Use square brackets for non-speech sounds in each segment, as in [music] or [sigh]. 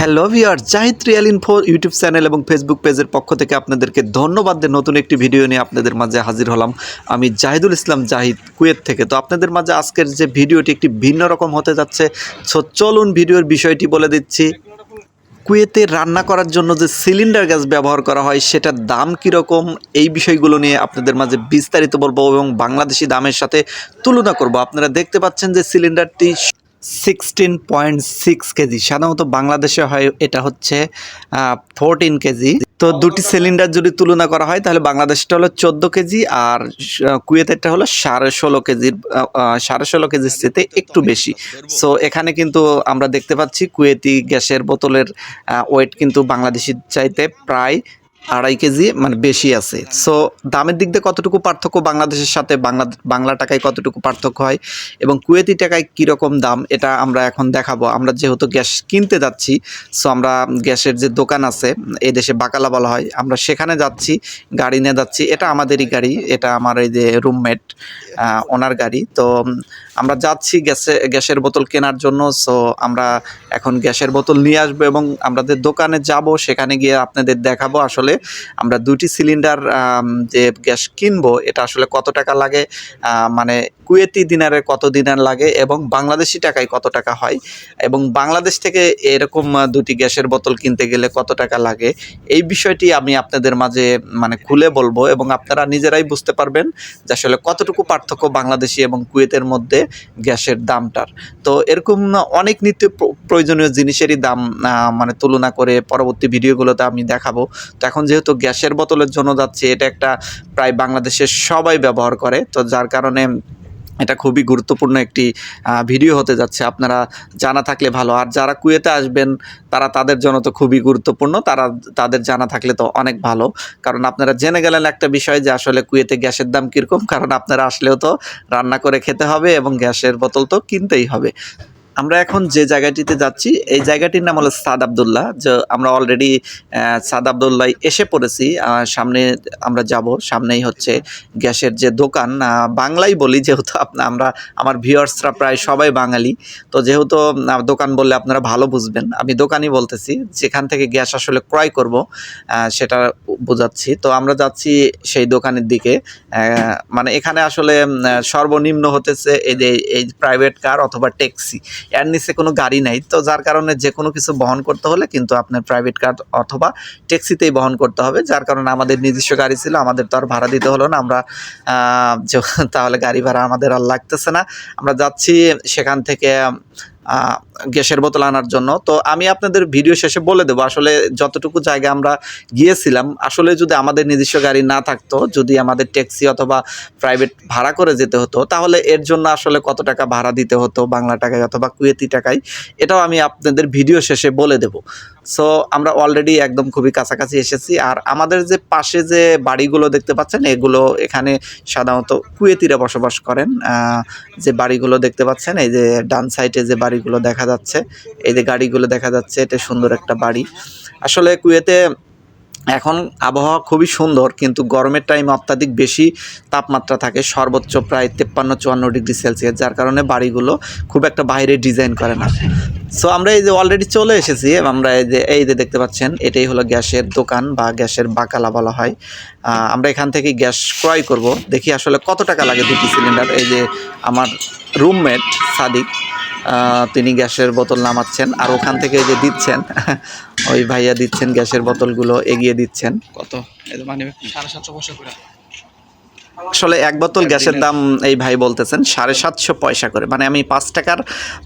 Hello viewer Zahid real info YouTube channel এবং Facebook পেজের পক্ষ থেকে আপনাদেরকে ধন্যবাদ দিয়ে নতুন একটি ভিডিও নিয়ে আপনাদের মাঝে হাজির হলাম। আমি জাহিদুল ইসলাম জাহিদ, কুয়েত থেকে। তো আপনাদের মাঝে আজকের যে ভিডিওটি একটি ভিন্ন রকম হতে যাচ্ছে। সো চলুন ভিডিওর বিষয়টি বলে দিচ্ছি। কুয়েতে রান্না করার জন্য যে সিলিন্ডার গ্যাস ব্যবহার করা হয়, সেটার দাম কীরকম? এই বিষয়গুলো নিয়ে আপনাদের মাঝে বিস্তারিত বলব এবং বাংলাদেশি দামের সাথে তুলনা করব। আপনারা দেখতে পাচ্ছেন যে সিলিন্ডারটি সিক্সটিন পয়েন্ট সিক্স কেজি। সাধারণত বাংলাদেশে হয়, এটা হচ্ছে ফোরটিন কেজি। তো দুটি সিলিন্ডার যদি তুলনা করা হয়, তাহলে বাংলাদেশটা হলো চোদ্দ কেজি আর কুয়েতেরটা হলো সাড়ে ষোলো কেজির সাড়ে ষোলো কেজির চেয়ে একটু বেশি। সো এখানে কিন্তু আমরা দেখতে পাচ্ছি কুয়েতি গ্যাসের বোতলের ওয়েট কিন্তু বাংলাদেশির চাইতে প্রায় আড়াই কেজি মানে বেশি আছে। সো দামের দিক দিয়ে কতটুকু পার্থক্য? বাংলাদেশের সাথে বাংলা বাংলা টাকায় কতটুকু পার্থক্য হয়? এবং কুয়েতি টাকায় কীরকম দাম? এটা আমরা এখন দেখাবো। আমরা যেহেতু গ্যাস কিনতে যাচ্ছি সো আমরা গ্যাসের যে দোকান আছে এই দেশে বাকালা বলা হয়, আমরা সেখানে যাচ্ছি, গাড়ি নিয়ে যাচ্ছি। এটা আমাদেরই গাড়ি, এটা আমার এই যে রুমমেট ওনার গাড়ি। তো আমরা যাচ্ছি গ্যাসে, গ্যাসের বোতল কেনার জন্য। সো আমরা এখন গ্যাসের বোতল নিয়ে আসব এবং আমাদের দোকানে যাব। সেখানে গিয়ে আপনাদের দেখাবো আসলে আমরা দুটি সিলিন্ডার যে গ্যাস কিনবো, এটা আসলে কত টাকা লাগে মানে কুয়েতি দিনারে কত দিনার লাগে এবং বাংলাদেশি টাকায় কত টাকা হয় এবং বাংলাদেশ থেকে এরকম দুটি গ্যাসের বোতল কিনতে গেলে কত টাকা লাগে, এই বিষয়টি আমি আপনাদের মাঝে মানে খুলে বলব এবং আপনারা নিজেরাই বুঝতে পারবেন যে আসলে কতটুকু পার্থক্য বাংলাদেশি এবং কুয়েতের মধ্যে গ্যাসের দামটার। তো এরকম অনেক নিত্য প্র- প্রয়োজনীয় জিনিসেরই দাম মানে তুলনা করে পরবর্তী ভিডিওগুলোতে আমি দেখাবো। তো এখন যেহেতু গ্যাসের বোতলের জন্য যাচ্ছে, এটা একটা প্রায় বাংলাদেশের সবাই ব্যবহার করে। তো যার কারণে এটা খুবই গুরুত্বপূর্ণ একটি ভিডিও হতে যাচ্ছে। আপনারা জানা থাকলে ভালো। আর যারা কুয়েতে আসবেন, তারা তাদের জন্য তো খুবই গুরুত্বপূর্ণ। তারা, তাদের জানা থাকলে তো অনেক ভালো। কারণ আপনারা জেনে গেলেন একটা বিষয় যে, আসলে কুয়েতে গ্যাসের দাম কীরকম? কারণ আপনারা আসলেও তো রান্না করে খেতে হবে এবং গ্যাসের বোতল তো কিনতেই হবে। আমরা এখন যে জায়গাটিতে যাচ্ছি, এই জায়গাটির নাম হলো সাদ আবদুল্লাহ। যে আমরা অলরেডি সাদ আবদুল্লাহ এসে পড়েছি। সামনে আমরা যাব, সামনেই হচ্ছে গ্যাসের যে দোকান। বাংলাই বলি যেহেতু আপনা, আমরা, আমার ভিউয়ার্সরা প্রায় সবাই বাঙালি। তো যেহেতু দোকান বললে আপনারা ভালো বুঝবেন। আমি দোকানই বলতেছি, যেখান থেকে গ্যাস আসলে ক্রয় করব সেটা বোঝাচ্ছি। তো আমরা যাচ্ছি সেই দোকানের দিকে। মানে এখানে আসলে সর্বনিম্ন হতেছে এই যে, এই প্রাইভেট কার অথবা ট্যাক্সি এর নিচে কোনো গাড়ি নেই। তো যার কারণে যে কোনো কিছু বহন করতে হলে কিন্তু আপনার প্রাইভেট কার অথবা ট্যাক্সিতেই বহন করতে হবে। যার কারণে আমাদের নিজস্ব গাড়ি ছিল, আমাদের তো আর ভাড়া দিতে হলো না। আমরা তাহলে গাড়ি ভাড়া আমাদের আর লাগতেছে না। আমরা যাচ্ছি সেখান থেকে গ্যাসের বোতল আনার জন্য। তো আমি আপনাদের ভিডিও শেষে বলে দেবো, আসলে যতটুকু জায়গা আমরা গিয়েছিলাম, আসলে যদি আমাদের নিজস্ব গাড়ি না থাকতো, যদি আমাদের ট্যাক্সি অথবা প্রাইভেট ভাড়া করে যেতে হতো, তাহলে এর জন্য আসলে কত টাকা ভাড়া দিতে হতো, বাংলা টাকায় অথবা কুয়েতি টাকায়, এটাও আমি আপনাদের ভিডিও শেষে বলে দেব। সো আমরা অলরেডি একদম খুবই কাছাকাছি এসেছি। আর আমাদের যে পাশে যে বাড়িগুলো দেখতে পাচ্ছেন, এগুলো এখানে সাধারণত কুয়েতিরা বসবাস করেন। যে বাড়িগুলো দেখতে পাচ্ছেন, এই যে ডান সাইডে যে বাড়িগুলো দেখা যাচ্ছে, এই যে গাড়িগুলো দেখা যাচ্ছে, এটা সুন্দর একটা বাড়ি। আসলে কুয়েতে এখন আবহাওয়া খুবই সুন্দর, কিন্তু গরমের টাইম অত্যাধিক বেশি তাপমাত্রা থাকে, সর্বোচ্চ প্রায় তেপ্পান্ন চুয়ান্ন ডিগ্রি সেলসিয়াস, যার কারণে বাড়িগুলো খুব একটা বাইরে ডিজাইন করে না। সো আমরা এই যে অলরেডি চলে এসেছি, আমরা এই যে এই যে দেখতে পাচ্ছেন, এটাই হলো গ্যাসের দোকান বা গ্যাসের বাকালা বলা হয়। আমরা এখান থেকে গ্যাস ক্রয় করব। দেখি আসলে কত টাকা লাগে দুটি সিলিন্ডার। এই যে আমার রুমমেট সাদিক তিনি গ্যাসের বোতল নামাচ্ছেন আর ওখান থেকে যে দিচ্ছেন, [laughs] ওই ভাইয়া দিচ্ছেন গ্যাসের বোতলগুলো, এগিয়ে দিচ্ছেন। কত? সাড়ে সাতশো করে। আসলে এক বোতল গ্যাসের দাম এই ভাই বলতেছেন সাড়ে সাতশো পয়সা করে। মানে আমি পাঁচ টাকার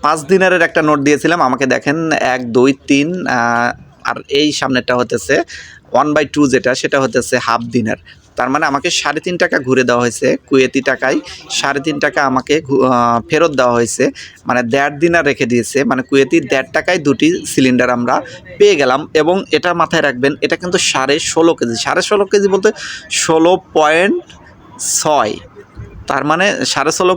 পাঁচ দিনারের একটা নোট দিয়েছিলাম আমাকে দেখেন এক দুই তিন আর এই সামনেটা হতেছে ওয়ান বাই টু যেটা সেটা হতেছে হাফ দিনার। তার মানে আমাকে সাড়ে তিন টাকা ঘুরে দেওয়া হয়েছে কুয়েতি টাকায় সাড়ে তিন টাকা আমাকে ফেরত দেওয়া হয়েছে মানে দেড় দিনার রেখে দিয়েছে। মানে কুয়েতি দেড় টাকায় দুটি সিলিন্ডার আমরা পেয়ে গেলাম এবং এটা মাথায় রাখবেন এটা কিন্তু সাড়ে ষোলো কেজি সাড়ে ষোলো কেজি বলতে ষোলো পয়েন্ট ছয়। তার মানে সাড়ে ষোলো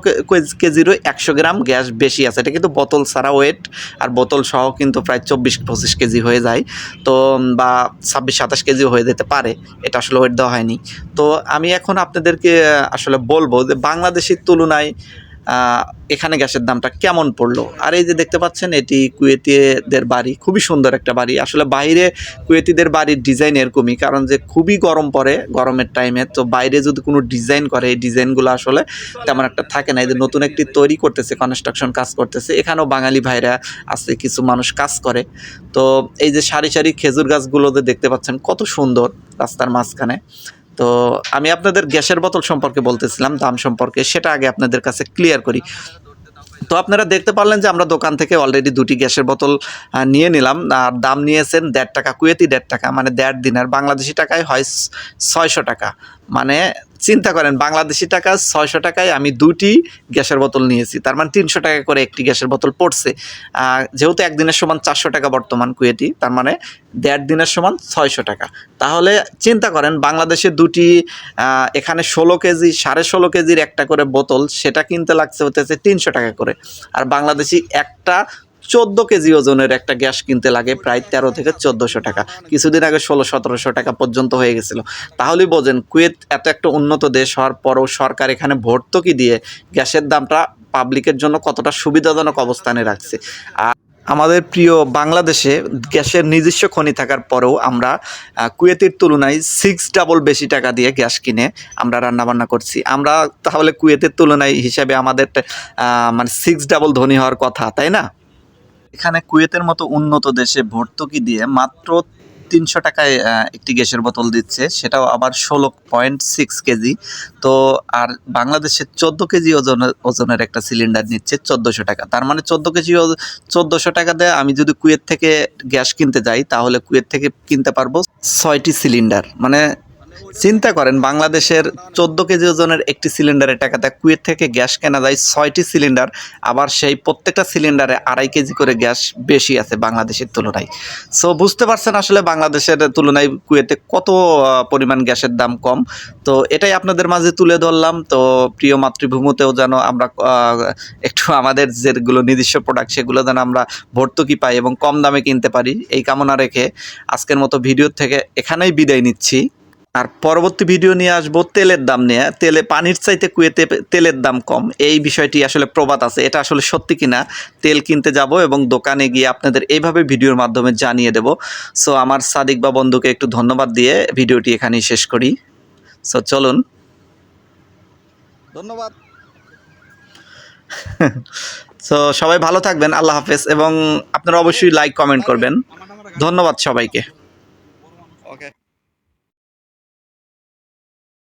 কেজিরও একশো গ্রাম গ্যাস বেশি আছে। এটা কিন্তু বোতল ছাড়া ওয়েট আর বোতল সহ কিন্তু প্রায় চব্বিশ, পঁচিশ কেজি হয়ে যায়। তো বা ছাব্বিশ, সাতাশ কেজি হয়ে যেতে পারে। এটা আসলে ওয়েট দেওয়া হয়নি। তো আমি এখন আপনাদেরকে আসলে বলব যে বাংলাদেশের তুলনায় এখানে গ্যাসের দামটা কেমন পড়ল? আর এই যে দেখতে পাচ্ছেন, এটি কুয়েতিদের বাড়ি। খুবই সুন্দর একটা বাড়ি। আসলে বাইরে কুয়েতিদের বাড়ির ডিজাইন এরকমই, কারণ যে খুবই গরম পড়ে গরমের টাইমে তো বাইরে যদি কোনো ডিজাইন করে, এই ডিজাইনগুলো আসলে তেমন একটা থাকে না। যে নতুন একটি তৈরি করতেছে কনস্ট্রাকশন কাজ করতেছে, এখানেও বাঙালি ভাইরা আছে, কিছু মানুষ কাজ করে। তো এই যে সারি সারি খেজুর গাছগুলোতে দেখতে পাচ্ছেন, কত সুন্দর রাস্তার মাঝখানে। তো আমি আপনাদের গ্যাসের বোতল সম্পর্কে বলতেছিলাম, দাম সম্পর্কে, সেটা আগে আপনাদের কাছে ক্লিয়ার করি। তো আপনারা দেখতে পারলেন যে আমরা দোকান থেকে অলরেডি দুটি গ্যাসের বোতল নিয়ে নিলাম, আর দাম নিয়েছেন দেড় টাকা, কুয়েতি দেড় টাকা মানে দেড় দিনের বাংলাদেশি টাকায় হয় ছয়শো টাকা। মানে চিন্তা করেন, বাংলাদেশি টাকা ছয়শো টাকায় আমি দুটি গ্যাসের বোতল নিয়েছি। তার মানে তিনশো টাকা করে একটি গ্যাসের বোতল পড়ছে। যেহেতু একদিনের সমান চারশো টাকা বর্তমান কুয়েটি তার মানে দেড় দিনের সমান ছয়শো টাকা। তাহলে চিন্তা করেন, বাংলাদেশে দুটি এখানে ষোলো কেজি, সাড়ে ষোলো কেজির একটা করে বোতল, সেটা কিনতে লাগছে হতেছে তিনশো টাকা করে। আর বাংলাদেশি একটা চোদ্দ কেজি ওজনের একটা গ্যাস কিনতে লাগে প্রায় তেরো থেকে চোদ্দোশো টাকা। কিছুদিন আগে ষোলো, সতেরোশো টাকা পর্যন্ত হয়ে গেছিল। তাহলেই বোঝেন, কুয়েত এত একটা উন্নত দেশ হওয়ার পরও সরকার এখানে ভর্তুকি দিয়ে গ্যাসের দামটা পাবলিকের জন্য কতটা সুবিধাজনক অবস্থানে রাখছে। আর আমাদের প্রিয় বাংলাদেশে গ্যাসের নিজস্ব খনি থাকার পরেও আমরা কুয়েতের তুলনায় সিক্স ডাবল বেশি টাকা দিয়ে গ্যাস কিনে আমরা রান্নাবান্না করছি। আমরা তাহলে কুয়েতের তুলনায় হিসাবে আমাদের মানে সিক্স ডাবল ধনী হওয়ার কথা, তাই না? এখানে কুয়েতের মতো উন্নত দেশে ভর্তুকি দিয়ে মাত্র তিনশো টাকায় একটি গ্যাসের বোতল দিচ্ছে। সেটাও আবার ষোলো পয়েন্ট সিক্স কেজি। তো, আর বাংলাদেশে চোদ্দ কেজি ওজনের ওজনের একটা সিলিন্ডার নিচ্ছে চোদ্দোশো টাকা। তার মানে চোদ্দ কেজি চোদ্দোশো টাকা দিয়ে আমি যদি কুয়েত থেকে গ্যাস কিনতে যাই, তাহলে কুয়েত থেকে কিনতে পারব ছয়টি সিলিন্ডার। মানে চিন্তা করেন, বাংলাদেশের চোদ্দ কেজি ওজনের একটি সিলিন্ডারের টাকাতে কুয়েত থেকে গ্যাস কেনা যায় ছয়টি সিলিন্ডার, আবার সেই প্রত্যেকটা সিলিন্ডারে আড়াই কেজি করে গ্যাস বেশি আছে বাংলাদেশের তুলনায়। সো বুঝতে পারছেন আসলে বাংলাদেশের তুলনায় কুয়েতে কত পরিমাণ গ্যাসের দাম কম। তো, এটাই আপনাদের মাঝে তুলে ধরলাম। তো, প্রিয় মাতৃভূমিতেও যেন আমরা একটু আমাদের যেগুলো নিজস্ব প্রোডাক্ট সেগুলো যেন আমরা ভর্তুকি পাই এবং কম দামে কিনতে পারি, এই কামনা রেখে আজকের মতো ভিডিও থেকে এখানেই বিদায় নিচ্ছি। আর পরবর্তী ভিডিও নিয়ে আসব তেলের দাম নিয়ে। তেলে পানির চাইতে কুয়েতে তেলের দাম কম। এই বিষয়টি আসলে প্রবাদ আছে এটা আসলে সত্যি কিনা? তেল কিনতে যাব এবং দোকানে গিয়ে আপনাদের এইভাবে ভিডিওর মাধ্যমে জানিয়ে দেব। সো আমার সাদিক বা বন্ধুকে একটু ধন্যবাদ দিয়ে ভিডিওটি এখানেই শেষ করি। সো চলুন। ধন্যবাদ। [laughs] সো সবাই ভালো থাকবেন আল্লাহ হাফেজ এবং আপনারা অবশ্যই লাইক কমেন্ট করবেন। ধন্যবাদ সবাইকে। ওকে।